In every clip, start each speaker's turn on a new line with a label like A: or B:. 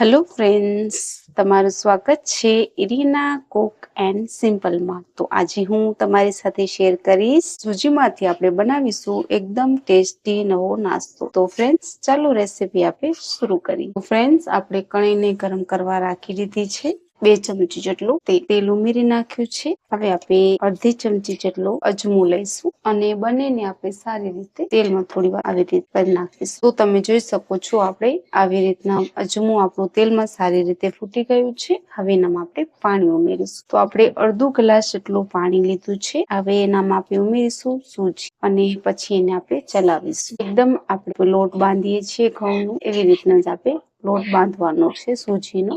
A: Hello friends તમારું સ્વાગત છે ઇરીના કુક એન્ડ સિમ્પલમાં. તો આજે હું તમારી સાથે શેર કરીશ, સૂજીમાંથી આપણે બનાવીશું એકદમ ટેસ્ટી નવો નાસ્તો. તો ફ્રેન્ડ્સ ચાલો રેસીપી આપણે શરૂ કરીએ. ફ્રેન્ડ્સ આપણે કણીને ગરમ કરવા રાખી દીધી છે. બે ચમચી જેટલું તેલ ઉમેરી નાખ્યું છે. હવે આપણે અડધી ચમચી જેટલો અજમો લઈશું અને બંનેને આપણે સારી રીતે તેલમાં થોડી વાર આવી રીતે નાખીશું. તો તમે જોઈ શકો છો આપણે આવી રીતના અજમો આપણું તેલમાં સારી રીતે ફૂટી ગયું છે. હવે એનામાં આપણે પાણી ઉમેરીશું. તો આપણે અડધો ગ્લાસ જેટલું પાણી લીધું છે. હવે એનામાં આપણે ઉમેરીશું સૂજી અને પછી એને આપણે ચલાવીશું. એકદમ આપણે લોટ બાંધીએ છીએ ઘઉંનું. એવી રીતના જ આપણે લોટ બાંધવાનો છે, સૂજીનો.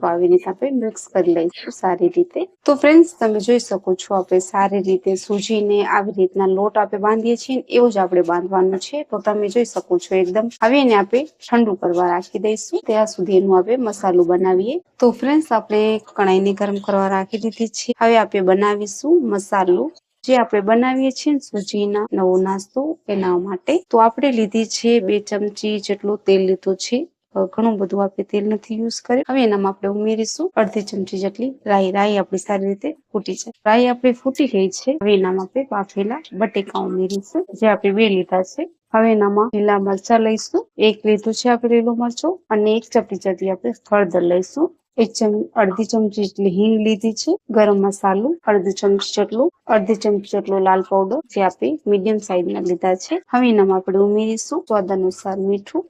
A: તો આવી રીતે આપણે મિક્સ કરી લઈશું સારી રીતે. તો ફ્રેન્ડ્સ તમે જોઈ શકો છો, આપણે સારી રીતે સૂજીને આવી રીતના લોટ આપણે બાંધીએ છીએ એવું જ આપણે બાંધવાનો છે. તો તમે જોઈ શકો છો એકદમ. હવે એને આપણે ઠંડુ કરવા રાખી દઈશું. ત્યાં સુધી એનું આપણે મસાલો બનાવીએ. તો ફ્રેન્ડ્સ આપણે કણાઈને ગરમ કરવા રાખી દીધી છે. હવે આપણે બનાવીશું મસાલો. જે આપણે બનાવીએ છીએ સૂજીના નવો નાસ્તો એના માટે. તો આપણે લીધી છે બે ચમચી જેટલું તેલ લીધું છે. ઘણું બધું આપણે તેલ નથી યુઝ કર્યું. હવે એનામાં આપણે ઉમેરીશું. અડધી ચમચી જેટલી રાઈ. રાઈ આપણી સારી રીતે ફૂટી છે. રાઈ આપણી ફૂટી ગઈ છે. હવે એનામાં આપણે બાફેલા બટેકા ઉમેરીશું, જે આપણે બે લીધા છે. હવે એનામાં લીલા મરચા લઈશું. એક લીધું છે આપણે લીલું મરચું અને એક ચપટી જેટલી આપણે હળદર લઈશું. એક અડધી ચમચી જેટલી હિંગ લીધી છે. ગરમ મસાલો, અડધી ચમચી જેટલું, અડધી ચમચી જેટલો લાલ પાવડર જે આપણે મીડિયમ સાઈઝના લીધા છે. હવે એનામાં આપણે ઉમેરીશું. સ્વાદ અનુસાર મીઠું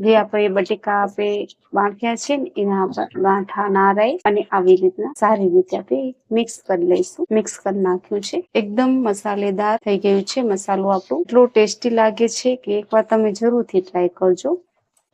A: જે આપણે બટેકા આપણે બાંધ્યા છે ને, એના ગાંઠા ના રહે અને આવી રીતના સારી રીતે આપણે મિક્સ કરી લઈશું. મિક્સ કરી નાખ્યું છે. એકદમ મસાલેદાર થઈ ગયું છે. મસાલો આપણો એટલો ટેસ્ટી લાગે છે કે એકવાર તમે જરૂરથી ટ્રાય કરજો.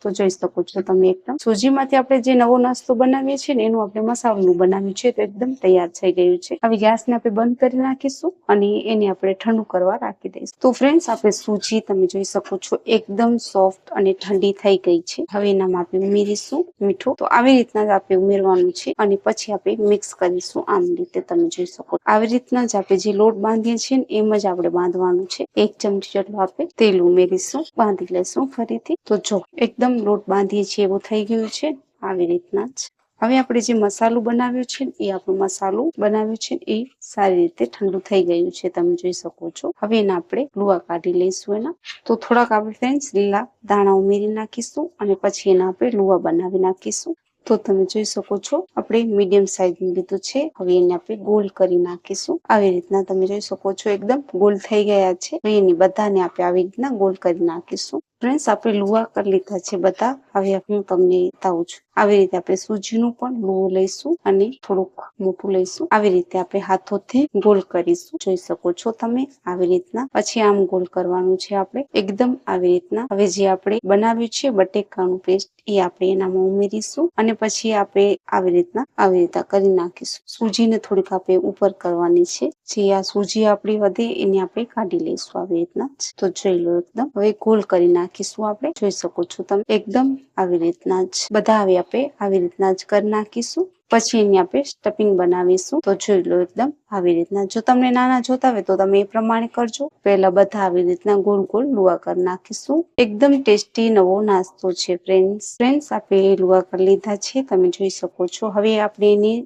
A: તો જોઈ શકો છો તમે એકદમ. સૂજીમાંથી આપણે જે નવો નાસ્તો બનાવીએ છીએ ને, એનું આપણે મસાલાનું બનાવ્યું છે, તો એકદમ તૈયાર થઈ ગયું છે. હવે ગેસને આપણે બંધ કરી નાખીશું અને એને આપણે ઠંડુ કરવા રાખી દઈશું. તો ફ્રેન્ડ્સ આપણે સૂજી તમે જોઈ શકો છો, એકદમ સોફ્ટ અને ઠંડી થઈ ગઈ છે. હવે એનામાં આપણે ઉમેરીશું મીઠું. તો આવી રીતના જ આપણે ઉમેરવાનું છે અને પછી આપણે મિક્સ કરીશું આમ રીતે તમે જોઈ શકો. આવી રીતના જ આપણે જે લોટ બાંધીએ છીએ ને, એમ જ આપણે બાંધવાનું છે. એક ચમચી જેટલું આપણે તેલ ઉમેરીશું, બાંધી લઈશું ફરીથી. તો જો, એકદમ એકદમ લોટ બાંધીએ છીએ, એવું થઈ ગયું છે. આવી રીતના જ. હવે આપણે જે મસાલો બનાવ્યો છે એ આપણો મસાલો બનાવ્યો છે એ સારી રીતે ઠંડુ થઈ ગયું છે, તમે જોઈ શકો છો. હવે એના આપણે લુવા કાઢી લઈશું એના. તો થોડાક આપણે ફ્રેન્ડ્સ લીલા દાણા ઉમેરી નાખીશું અને પછી એના આપણે લુવા બનાવી નાખીશું. તો તમે જોઈ શકો છો, આપણે મીડિયમ સાઈઝ લીધું છે. હવે એને આપણે ગોલ કરી નાખીશું. આવી રીતના તમે જોઈ શકો છો, એકદમ ગોલ થઈ ગયા છે. એની બધાને આપણે આવી રીતના ગોલ કરી નાખીશું. ફ્રેન્ડ્સ આપણે લુવા કરી લીધા છે બધા. હવે હું તમને બતાવું છું. આવી રીતે આપણે સૂજીનું પણ લુવો લઈશું અને થોડુંક મોટું લઈશું. આવી રીતે આપણે હાથોથી ગોલ કરીશું. જોઈ શકો છો તમે, આવી રીતના. પછી આમ ગોલ કરવાનું છે આપણે. એકદમ આવી રીતના. હવે જે આપણે બનાવ્યું છે બટેકાનું પેસ્ટ, એ આપણે એનામાં ઉમેરીશું અને પછી આપણે આવી રીતના આવી રીતના કરી નાખીશું. સૂજીને થોડીક આપણે ઉપર કરવાની છે. જે આ સૂજી આપણી વધે, એને આપણે કાઢી લઈશું આવી રીતના તો જોઈ લો એકદમ. હવે ગોલ કરી નાખી. નાખીશું આપણે. જોઈ શકો છો તમે. એકદમ આવી રીતના જ બધા આવી આપણે આવી રીતના જ કરી નાખીશું. પછી એની આપણે સ્ટફિંગ બનાવીશું. તો જોઈ લો એકદમ આવી રીતના. જો તમને નાના જોતા હોય તો તમે એ પ્રમાણે કરજો. પહેલા બધા આવી રીતના ગોળ ગોળ લુવા કરી નાખીશું. એકદમ ટેસ્ટી નવો નાસ્તો છે ફ્રેન્ડ્સ ફ્રેન્ડ્સ આપણે લુવા કરી લીધા છે. તમે જોઈ શકો છો. હવે આપણે એની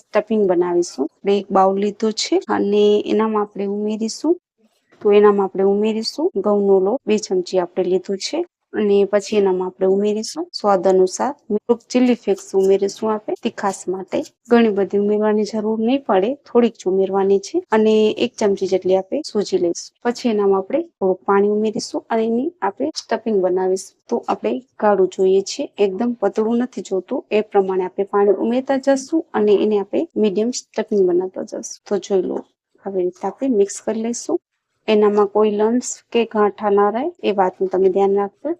A: સ્ટફિંગ બનાવીશું. આપણે એક બાઉલ લીધો છે અને એનામાં આપણે ઉમેરીશું. તો એનામાં આપણે ઉમેરીશું. ઘઉંનો લોટ બે ચમચી આપણે લીધું છે. અને પછી એનામાં આપણે ઉમેરીશું. સ્વાદ અનુસાર થોડુંક ચીલી ફ્લેક્સ ઉમેરીશું આપણે. તીખાસ માટે ઘણી બધી ઉમેરવાની જરૂર નહીં પડે. થોડીક જ ઉમેરવાની છે. અને એક ચમચી જેટલી આપણે સૂજી લઈશું. પછી એનામાં આપણે થોડુંક પાણી ઉમેરીશું અને એની આપણે સ્ટફિંગ બનાવીશું. તો આપણે ગાળું જોઈએ છીએ. એકદમ પતળું નથી જોતું. એ પ્રમાણે આપણે પાણી ઉમેરતા જશું અને એને આપણે મીડિયમ સ્ટફિંગ બનાવતા જશું. તો જોઈ લો, આવી રીતે આપણે મિક્સ કરી લઈશું. એનામાં કોઈ લમ્સ કે ગાંઠા ના રહે, એ વાતનું તમે ધ્યાન રાખજો.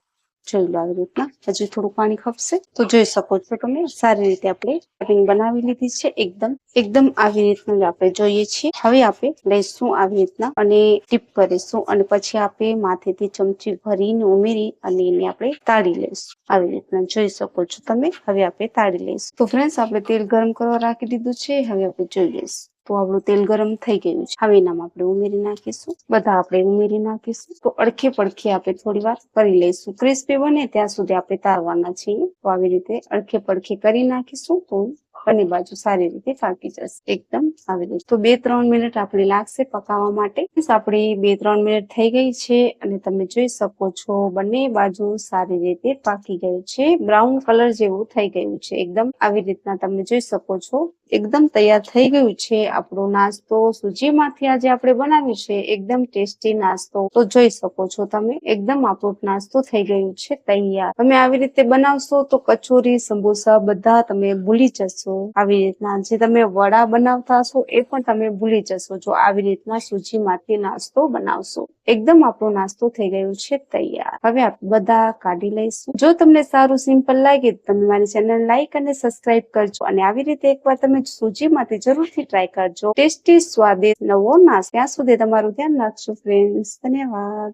A: જોઈ લો આવી રીતના. હજી થોડું પાણી ખપશે. તો જોઈ શકો છો તમે, સારી રીતે આપણે કટિંગ બનાવી લીધી છે એકદમ. એકદમ આવી રીતનું જ આપણે જોઈએ છીએ. હવે આપણે લઈશું આવી રીતના અને ટીપ કરીશું અને પછી આપણે માથેથી ચમચી ભરીને ઉમેરી અને એને આપણે તાળી લઈશું. આવી રીતના જોઈ શકો છો તમે. હવે આપણે તાળી લઈશું. તો ફ્રેન્ડ્સ આપણે તેલ ગરમ કરવા રાખી દીધું છે. હવે આપણે જોઈ લઈશું. તો આપણું તેલ ગરમ થઈ ગયું છે. હવે એનામાં આપણે ઉમેરી નાખીશું. બધા આપણે ઉમેરી નાખીશું. તો અડખે પડખે આપણે થોડી વાર કરી લઈશું. ક્રિસ્પી બને ત્યાં સુધી આપણે તારવાના છીએ. તો આવી રીતે અડખે પડખે કરી નાખીશું તો બંને બાજુ સારી રીતે પાકી જશે. એકદમ આવી રીતે. તો બે ત્રણ મિનિટ આપણે લાગશે પકાવવા માટે. આપણી બે ત્રણ મિનિટ થઈ ગઈ છે અને તમે જોઈ શકો છો બંને બાજુ સારી રીતે પાકી ગયું છે. બ્રાઉન કલર જેવું થઈ ગયું છે. એકદમ આવી રીતના તમે જોઈ શકો છો. એકદમ તૈયાર થઈ ગયું છે. આપણો નાસ્તો સૂજીમાંથી આજે આપણે બનાવ્યું છે. એકદમ ટેસ્ટી નાસ્તો. તો જોઈ શકો છો તમે, એકદમ આપણો નાસ્તો થઈ ગયું છે, તૈયાર. તમે આવી રીતે બનાવશો તો કચોરી, સમોસા બધા તમે ભૂલી જશો. આવી રીતના જે તમે વડા બનાવતા હશો એ પણ તમે ભૂલી જશો. જો આવી રીતના સૂજીમાંથી નાસ્તો બનાવશો. એકદમ આપણો નાસ્તો થઈ ગયો છે, તૈયાર. હવે આપણે બધા કાઢી લઈશું. જો તમને સારું સિમ્પલ લાગે તમે મારી ચેનલ લાઈક અને સબસ્ક્રાઇબ કરજો અને આવી રીતે એકવાર તમે સૂજીમાંથી જરૂરથી ટ્રાય કરજો. ટેસ્ટી, સ્વાદિષ્ટ નવો નાસ્તો. ત્યાં સુધી તમારું ધ્યાન રાખજો ફ્રેન્ડ્સ ધન્યવાદ.